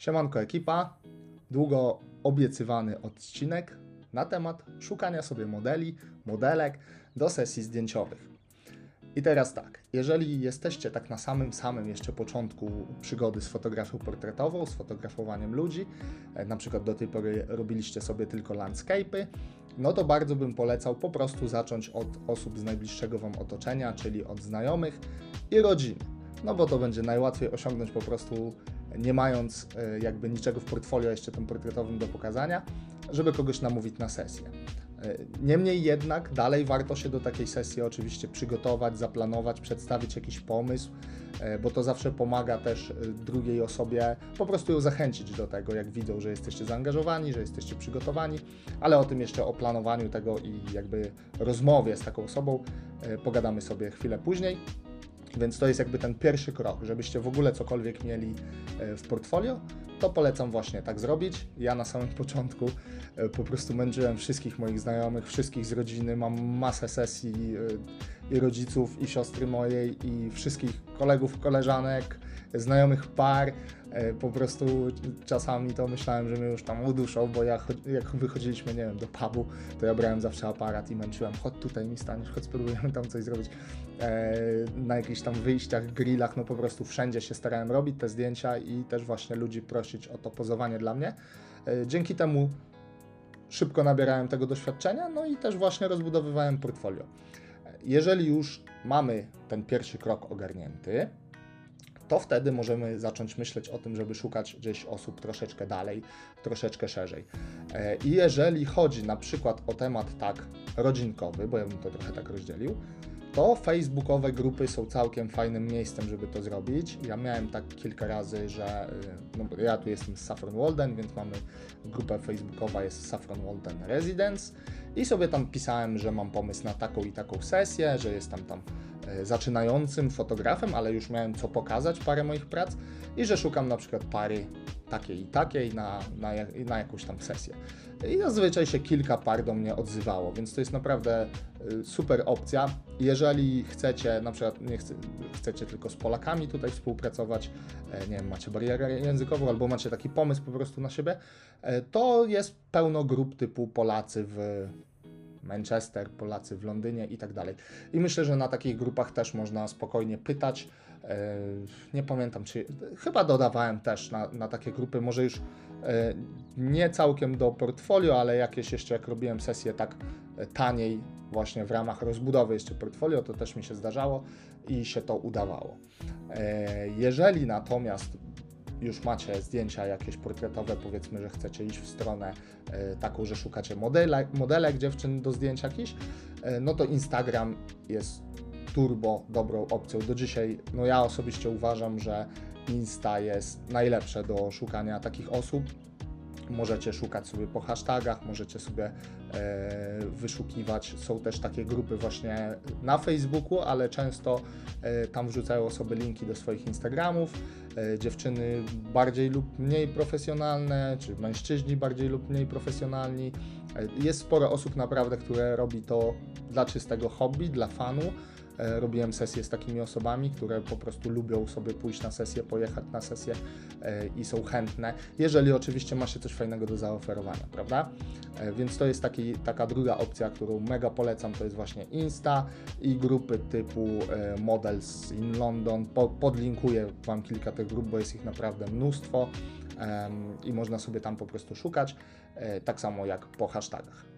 Siemanko ekipa, długo obiecywany odcinek na temat szukania sobie modeli, modelek do sesji zdjęciowych. I teraz tak, jeżeli jesteście tak na samym samym jeszcze początku przygody z fotografią portretową, z fotografowaniem ludzi, e, na przykład do tej pory robiliście sobie tylko landscape'y, no to bardzo bym polecał po prostu zacząć od osób z najbliższego Wam otoczenia, czyli od znajomych i rodziny. No bo to będzie najłatwiej osiągnąć po prostu nie mając e, jakby niczego w portfolio jeszcze tym portretowym do pokazania, żeby kogoś namówić na sesję. E, niemniej jednak dalej warto się do takiej sesji oczywiście przygotować, zaplanować, przedstawić jakiś pomysł, e, bo to zawsze pomaga też drugiej osobie po prostu ją zachęcić do tego, jak widzą, że jesteście zaangażowani, że jesteście przygotowani, ale o tym jeszcze o planowaniu tego i jakby rozmowie z taką osobą pogadamy sobie chwilę później. Więc to jest jakby ten pierwszy krok, żebyście w ogóle cokolwiek mieli e, w portfolio, to polecam właśnie tak zrobić. Ja na samym początku e, po prostu męczyłem wszystkich moich znajomych, wszystkich z rodziny, mam masę sesji e, i rodziców, i siostry mojej, i wszystkich kolegów, koleżanek, znajomych par. Po prostu czasami to myślałem, że mnie już tam uduszą, bo ja, jak wychodziliśmy, nie wiem, do pubu, to ja brałem zawsze aparat i męczyłem, chodź tutaj mi staniesz, chodź spróbujemy tam coś zrobić. E, na jakichś tam wyjściach, grillach, no po prostu wszędzie się starałem robić te zdjęcia i też właśnie ludzi prosić o to pozowanie dla mnie. E, dzięki temu szybko nabierałem tego doświadczenia, no i też właśnie rozbudowywałem portfolio. Jeżeli już mamy ten pierwszy krok ogarnięty, to wtedy możemy zacząć myśleć o tym, żeby szukać gdzieś osób troszeczkę dalej, troszeczkę szerzej. E, I jeżeli chodzi na przykład o temat tak rodzinkowy, bo ja bym to trochę tak rozdzielił, to facebookowe grupy są całkiem fajnym miejscem, żeby to zrobić. Ja miałem tak kilka razy, że y, no, ja tu jestem z Saffron Walden, więc mamy grupę facebookową jest Saffron Walden Residence i sobie tam pisałem, że mam pomysł na taką i taką sesję, że jestem tam E, zaczynającym fotografem, ale już miałem co pokazać, parę moich prac i że szukam na przykład pary takiej i takiej na, na, na jakąś tam sesję. I zazwyczaj się kilka par do mnie odzywało, więc to jest naprawdę super opcja. Jeżeli chcecie, na przykład nie chce, chcecie tylko z Polakami tutaj współpracować, e, nie wiem, macie barierę językową albo macie taki pomysł po prostu na siebie, to jest pełno grup typu Polacy w Manchester, Polacy w Londynie i tak dalej. I myślę, że na takich grupach też można spokojnie pytać. E, nie pamiętam, czy chyba dodawałem też na, na takie grupy, może już e, nie całkiem do portfolio, ale jakieś jeszcze jak robiłem sesję tak e, taniej, właśnie w ramach rozbudowy jeszcze portfolio, to też mi się zdarzało i się to udawało. Jeżeli natomiast już macie zdjęcia jakieś portretowe, powiedzmy, że chcecie iść w stronę e, taką, że szukacie modele, modelek dziewczyn do zdjęć jakichś, e, no to Instagram jest turbo dobrą opcją. Do dzisiaj, no ja osobiście uważam, że Insta jest najlepsze do szukania takich osób. Możecie szukać sobie po hashtagach, możecie sobie e, wyszukiwać. Są też takie grupy właśnie na Facebooku, ale często e, tam wrzucają osoby linki do swoich Instagramów. E, dziewczyny bardziej lub mniej profesjonalne, czy mężczyźni bardziej lub mniej profesjonalni. E, jest sporo osób naprawdę, które robi to dla czystego hobby, dla fanu robiłem sesje z takimi osobami, które po prostu lubią sobie pójść na sesję, pojechać na sesję e, i są chętne, jeżeli oczywiście ma się coś fajnego do zaoferowania, prawda? E, więc to jest taki, taka druga opcja, którą mega polecam, to jest właśnie Insta i grupy typu Models in London. podlinkuję Wam kilka tych grup, bo jest ich naprawdę mnóstwo i można sobie tam po prostu szukać, tak samo jak po hashtagach.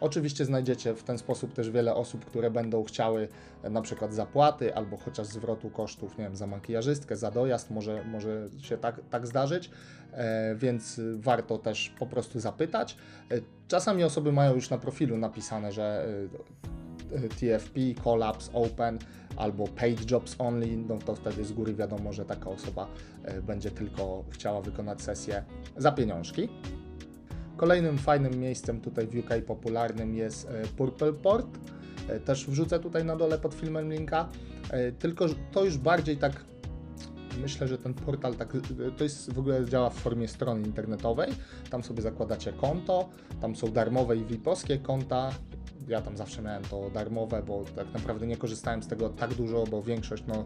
Oczywiście znajdziecie w ten sposób też wiele osób, które będą chciały e, na przykład zapłaty albo chociaż zwrotu kosztów, nie wiem, za makijażystkę, za dojazd, może, może się tak, tak zdarzyć, e, więc warto też po prostu zapytać. E, czasami osoby mają już na profilu napisane, że TFP, Collapse, Open albo Paid Jobs Only, no to wtedy z góry wiadomo, że taka osoba będzie tylko chciała wykonać sesję za pieniążki. Kolejnym fajnym miejscem tutaj w UK popularnym jest e, Purple Port. E, też wrzucę tutaj na dole pod filmem linka. E, tylko to już bardziej tak myślę, że ten portal tak, to jest w ogóle działa w formie strony internetowej. Tam sobie zakładacie konto, tam są darmowe i VIP-owskie konta. Ja tam zawsze miałem to darmowe, bo tak naprawdę nie korzystałem z tego tak dużo, bo większość no,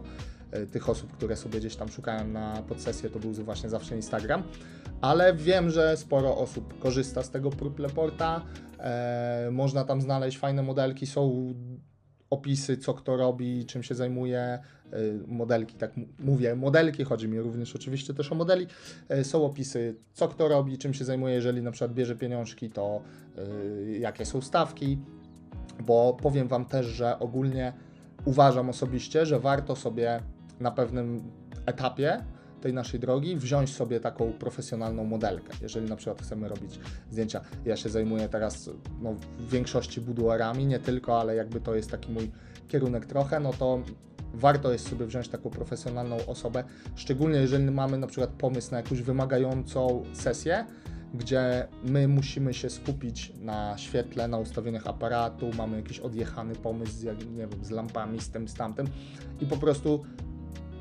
e, tych osób, które sobie gdzieś tam szukałem na podsesję, to był właśnie zawsze Instagram. Ale wiem, że sporo osób korzysta z tego prób Leporta. E, można tam znaleźć fajne modelki, są opisy, co kto robi, czym się zajmuje, y, modelki, tak mówię, modelki, chodzi mi również oczywiście też o modeli, y, są opisy, co kto robi, czym się zajmuje, jeżeli na przykład bierze pieniążki, to jakie są stawki, bo powiem Wam też, że ogólnie uważam osobiście, że warto sobie na pewnym etapie tej naszej drogi wziąć sobie taką profesjonalną modelkę. Jeżeli na przykład chcemy robić zdjęcia, ja się zajmuję teraz no, w większości buduarami, nie tylko, ale jakby to jest taki mój kierunek trochę, no to warto jest sobie wziąć taką profesjonalną osobę, szczególnie jeżeli mamy na przykład pomysł na jakąś wymagającą sesję, gdzie my musimy się skupić na świetle, na ustawieniach aparatu, mamy jakiś odjechany pomysł z, nie wiem, z lampami, z tym, z tamtym i po prostu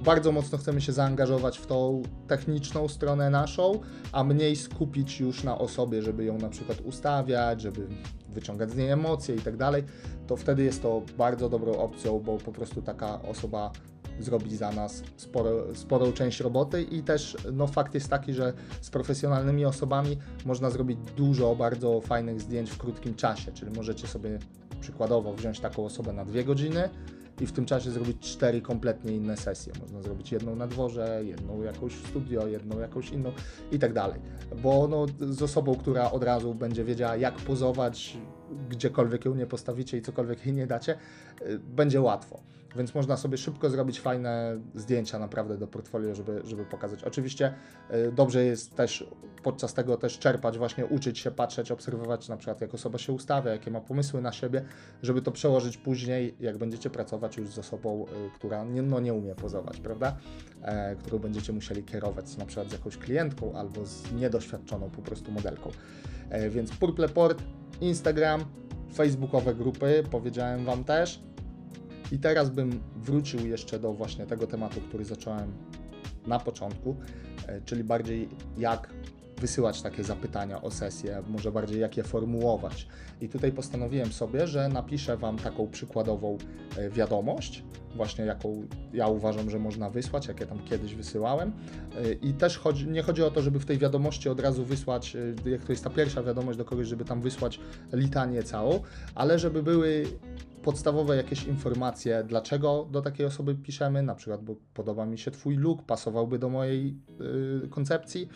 bardzo mocno chcemy się zaangażować w tą techniczną stronę naszą, a mniej skupić już na osobie, żeby ją na przykład ustawiać, żeby wyciągać z niej emocje i tak dalej, to wtedy jest to bardzo dobrą opcją, bo po prostu taka osoba zrobi za nas sporo, sporą część roboty i też no, fakt jest taki, że z profesjonalnymi osobami można zrobić dużo bardzo fajnych zdjęć w krótkim czasie, czyli możecie sobie przykładowo wziąć taką osobę na dwie godziny, i w tym czasie zrobić cztery kompletnie inne sesje. Można zrobić jedną na dworze, jedną jakąś w studio, jedną jakąś inną i tak dalej. Bo no, z osobą, która od razu będzie wiedziała, jak pozować, gdziekolwiek ją nie postawicie i cokolwiek jej nie dacie, y, będzie łatwo więc można sobie szybko zrobić fajne zdjęcia naprawdę do portfolio, żeby, żeby pokazać. Oczywiście y, dobrze jest też podczas tego też czerpać, właśnie uczyć się, patrzeć, obserwować na przykład jak osoba się ustawia, jakie ma pomysły na siebie, żeby to przełożyć później, jak będziecie pracować już z osobą, y, która nie, no, nie umie pozować, prawda? E, którą będziecie musieli kierować na przykład z jakąś klientką albo z niedoświadczoną po prostu modelką. E, więc Purple Port, Instagram, facebookowe grupy, powiedziałem Wam też. I teraz bym wrócił jeszcze do właśnie tego tematu, który zacząłem na początku, e, czyli bardziej jak wysyłać takie zapytania o sesję, może bardziej jak je formułować. I tutaj postanowiłem sobie, że napiszę Wam taką przykładową e, wiadomość, właśnie jaką ja uważam, że można wysłać, jakie tam kiedyś wysyłałem. E, I też chodzi, nie chodzi o to, żeby w tej wiadomości od razu wysłać, jak to jest ta pierwsza wiadomość do kogoś, żeby tam wysłać litanię całą, ale żeby były podstawowe jakieś informacje, dlaczego do takiej osoby piszemy, na przykład, bo podoba mi się Twój look, pasowałby do mojej yy, koncepcji,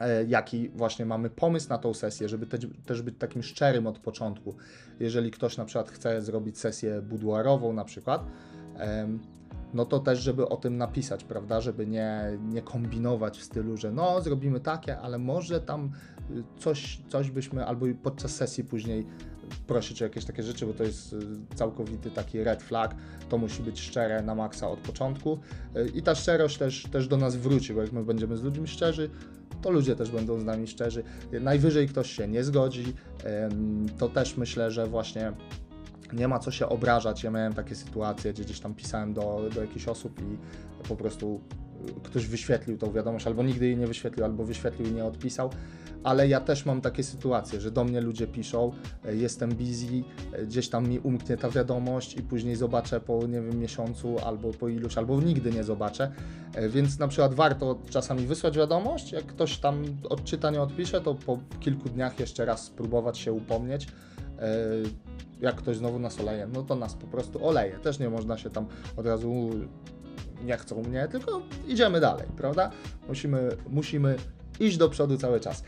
e, jaki właśnie mamy pomysł na tą sesję, żeby te, też być takim szczerym od początku. Jeżeli ktoś na przykład chce zrobić sesję buduarową na przykład, no to też, żeby o tym napisać, prawda, żeby nie, nie kombinować w stylu, że no zrobimy takie, ale może tam y, coś, coś byśmy, albo podczas sesji później prosić o jakieś takie rzeczy, bo to jest y, całkowity taki red flag. To musi być szczere na maksa od początku. Y, I ta szczerość też, też do nas wróci, bo jak my będziemy z ludźmi szczerzy, to ludzie też będą z nami szczerzy. Najwyżej ktoś się nie zgodzi, to też myślę, że właśnie nie ma co się obrażać. Ja miałem takie sytuacje, gdzie gdzieś tam pisałem do, do jakichś osób i po prostu ktoś wyświetlił tą wiadomość, albo nigdy jej nie wyświetlił, albo wyświetlił i nie odpisał. Ale ja też mam takie sytuacje, że do mnie ludzie piszą, e, jestem busy, e, gdzieś tam mi umknie ta wiadomość i później zobaczę po, nie wiem, miesiącu albo po iluś, albo nigdy nie zobaczę. E, więc na przykład warto czasami wysłać wiadomość, jak ktoś tam odczyta, nie odpisze, to po kilku dniach jeszcze raz spróbować się upomnieć jak ktoś znowu nas oleje, no to nas po prostu oleje. Też nie można się tam od razu nie chcą mnie, tylko idziemy dalej, prawda? Musimy, musimy iść do przodu cały czas.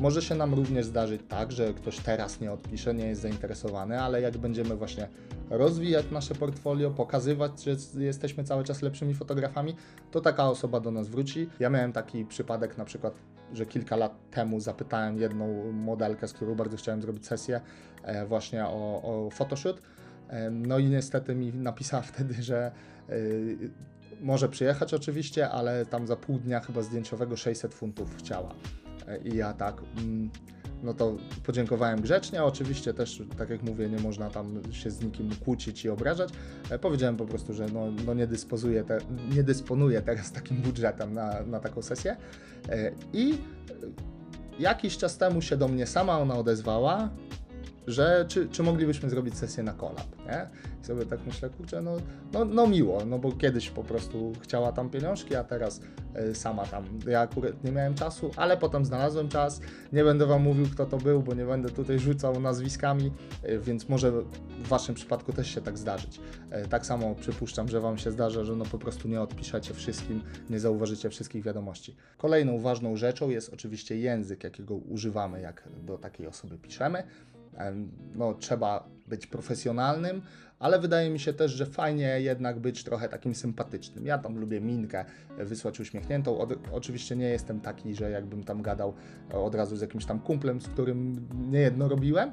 Może się nam również zdarzyć tak, że ktoś teraz nie odpisze, nie jest zainteresowany, ale jak będziemy właśnie rozwijać nasze portfolio, pokazywać, że jesteśmy cały czas lepszymi fotografami, to taka osoba do nas wróci. Ja miałem taki przypadek na przykład, że kilka lat temu zapytałem jedną modelkę, z którą bardzo chciałem zrobić sesję e, właśnie o, o photoshoot. E, no i niestety mi napisała wtedy, że e, może przyjechać oczywiście, ale tam za pół dnia chyba zdjęciowego 600 funtów chciała. I ja tak, mm, no to podziękowałem grzecznie. Oczywiście też, tak jak mówię, nie można tam się z nikim kłócić i obrażać. E, powiedziałem po prostu, że no, no nie, dysponuję te, nie dysponuję teraz takim budżetem na, na taką sesję. E, I jakiś czas temu się do mnie sama ona odezwała że czy, czy moglibyśmy zrobić sesję na kolab, nie? I sobie tak myślę, kurczę, no, no, no miło, no bo kiedyś po prostu chciała tam pieniążki, a teraz y, sama tam, ja akurat nie miałem czasu, ale potem znalazłem czas, nie będę Wam mówił kto to był, bo nie będę tutaj rzucał nazwiskami, y, więc może w Waszym przypadku też się tak zdarzyć. Y, tak samo przypuszczam, że Wam się zdarza, że no po prostu nie odpiszecie wszystkim, nie zauważycie wszystkich wiadomości. Kolejną ważną rzeczą jest oczywiście język, jakiego używamy, jak do takiej osoby piszemy no, trzeba być profesjonalnym, ale wydaje mi się też, że fajnie jednak być trochę takim sympatycznym. Ja tam lubię minkę wysłać uśmiechniętą. O, oczywiście nie jestem taki, że jakbym tam gadał od razu z jakimś tam kumplem, z którym niejedno robiłem,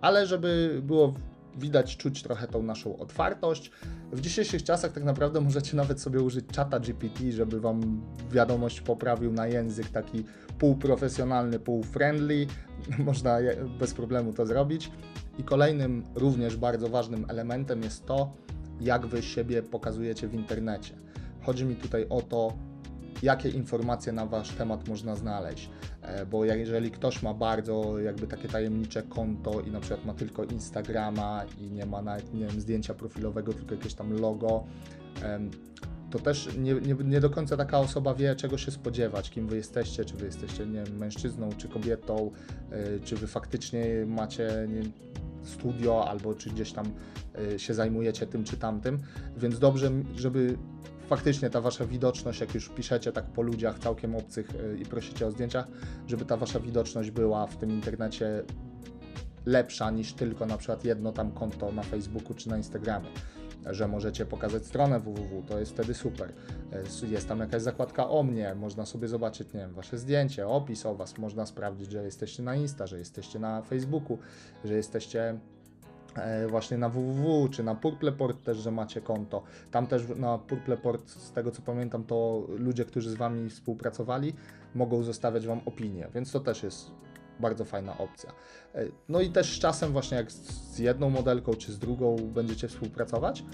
ale żeby było widać, czuć trochę tą naszą otwartość. W dzisiejszych czasach tak naprawdę możecie nawet sobie użyć czata GPT, żeby Wam wiadomość poprawił na język taki półprofesjonalny, półfriendly. Można bez problemu to zrobić. I kolejnym również bardzo ważnym elementem jest to, jak Wy siebie pokazujecie w internecie. Chodzi mi tutaj o to, jakie informacje na Wasz temat można znaleźć. E, bo jeżeli ktoś ma bardzo jakby takie tajemnicze konto i na przykład ma tylko Instagrama i nie ma nawet nie wiem, zdjęcia profilowego, tylko jakieś tam logo, to też nie, nie, nie, do końca taka osoba wie, czego się spodziewać, kim wy jesteście, czy wy jesteście nie wiem, mężczyzną, czy kobietą, e, czy wy faktycznie macie nie, studio, albo czy gdzieś tam e, się zajmujecie tym czy tamtym. Więc dobrze, żeby faktycznie ta wasza widoczność, jak już piszecie tak po ludziach całkiem obcych y, i prosicie o zdjęcia, żeby ta wasza widoczność była w tym internecie lepsza niż tylko na przykład jedno tam konto na Facebooku czy na Instagramie. Że możecie pokazać stronę www, to jest wtedy super. Y, jest tam jakaś zakładka o mnie, można sobie zobaczyć, nie wiem, wasze zdjęcie, opis o was, można sprawdzić, że jesteście na Insta, że jesteście na Facebooku, że jesteście właśnie na www czy na Purpleport też, że macie konto. Tam też na Purpleport, z tego co pamiętam, to ludzie, którzy z Wami współpracowali, mogą zostawiać Wam opinie, więc to też jest bardzo fajna opcja. E, no i też z czasem właśnie jak z jedną modelką czy z drugą będziecie współpracować,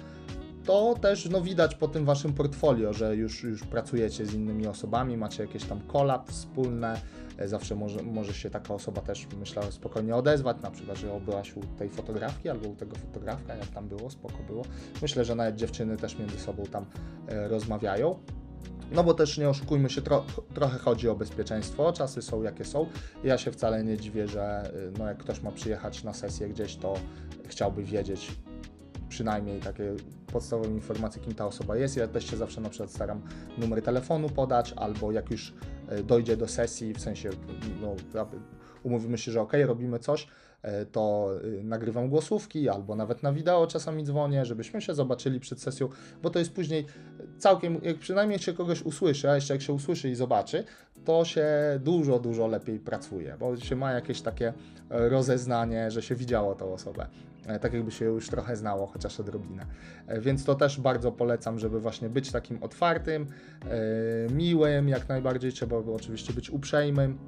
to też no, widać po tym Waszym portfolio, że już, już pracujecie z innymi osobami, macie jakieś tam kolab wspólne, E, zawsze może, może się taka osoba też, myślę, spokojnie odezwać, na przykład, że byłaś u tej fotografki albo u tego fotografka, jak tam było, spoko było. Myślę, że nawet dziewczyny też między sobą tam e, rozmawiają. No bo też nie oszukujmy się, tro, trochę chodzi o bezpieczeństwo, czasy są jakie są. Ja się wcale nie dziwię, że e, no jak ktoś ma przyjechać na sesję gdzieś, to chciałby wiedzieć przynajmniej takie podstawowe informacje, kim ta osoba jest. Ja też się zawsze na przykład staram numer telefonu podać, albo jak już E, dojdzie do sesji, w sensie no, umówimy się, że ok, robimy coś, e, to y, nagrywam głosówki albo nawet na wideo czasami dzwonię, żebyśmy się zobaczyli przed sesją, bo to jest później całkiem, jak przynajmniej się kogoś usłyszy, a jeszcze jak się usłyszy i zobaczy, to się dużo, dużo lepiej pracuje, bo się ma jakieś takie rozeznanie, że się widziało tą osobę. E, tak jakby się już trochę znało, chociaż odrobinę. E, więc to też bardzo polecam, żeby właśnie być takim otwartym, e, miłym, jak najbardziej trzeba oczywiście być uprzejmym.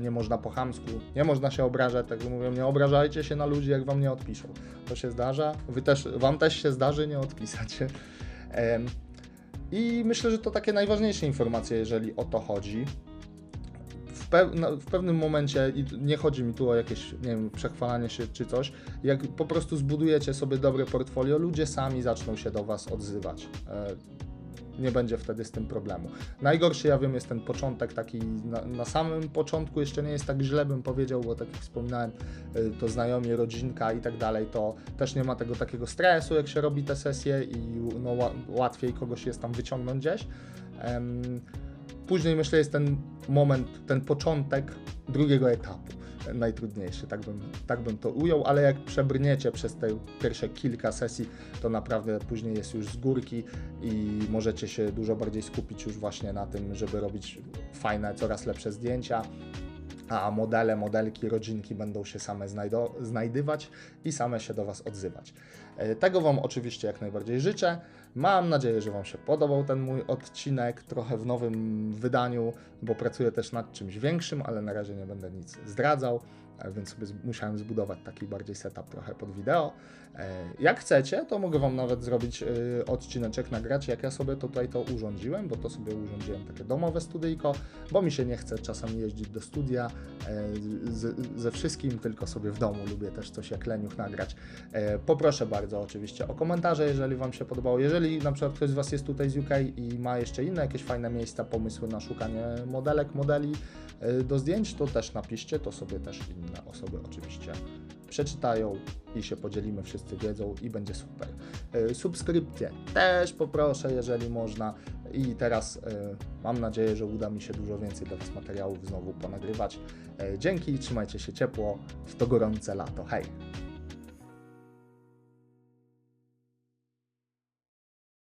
Nie można po chamsku, nie można się obrażać, tak mówią, nie obrażajcie się na ludzi, jak wam nie odpiszą. To się zdarza, wy też, wam też się zdarzy nie odpisać. I myślę, że to takie najważniejsze informacje, jeżeli o to chodzi pe no, w pewnym momencie, i nie chodzi mi tu o jakieś, nie wiem, przechwalanie się czy coś, jak po prostu zbudujecie sobie dobre portfolio, ludzie sami zaczną się do Was odzywać. Nie będzie wtedy z tym problemu. Najgorszy, ja wiem, jest ten początek taki na, na, samym początku, jeszcze nie jest tak źle, bym powiedział, bo tak jak wspominałem, e, to znajomi, rodzinka i tak dalej, to też nie ma tego takiego stresu, jak się robi te sesje i no, łatwiej kogoś jest tam wyciągnąć gdzieś. Później myślę jest ten moment, ten początek drugiego etapu. Najtrudniejszy, tak bym, tak bym to ujął, ale jak przebrniecie przez te pierwsze kilka sesji, to naprawdę później jest już z górki i możecie się dużo bardziej skupić już właśnie na tym, żeby robić fajne, coraz lepsze zdjęcia, a modele, modelki, rodzinki będą się same znajdywać i same się do Was odzywać. E, Tego Wam oczywiście jak najbardziej życzę. Mam nadzieję, że Wam się podobał ten mój odcinek, trochę w nowym wydaniu, bo pracuję też nad czymś większym, ale na razie nie będę nic zdradzał, więc sobie musiałem zbudować taki bardziej setup trochę pod wideo. E, Jak chcecie, to mogę Wam nawet zrobić e, odcineczek, nagrać, jak ja sobie tutaj to urządziłem, bo to sobie urządziłem takie domowe studyjko, bo mi się nie chce czasami jeździć do studia e, ze wszystkim, tylko sobie w domu lubię też coś jak leniuch nagrać. Poproszę bardzo oczywiście o komentarze, jeżeli Wam się podobało. Jeżeli na przykład ktoś z Was jest tutaj z UK i ma jeszcze inne jakieś fajne miejsca, pomysły na szukanie modelek, modeli do zdjęć, to też napiszcie, to sobie też inne osoby oczywiście przeczytają i się podzielimy, wszyscy wiedzą i będzie super. E, Subskrypcje też poproszę, jeżeli można. I teraz e, mam nadzieję, że uda mi się dużo więcej dla Was materiałów znowu ponagrywać. E, Dzięki, trzymajcie się ciepło w to gorące lato. Hej!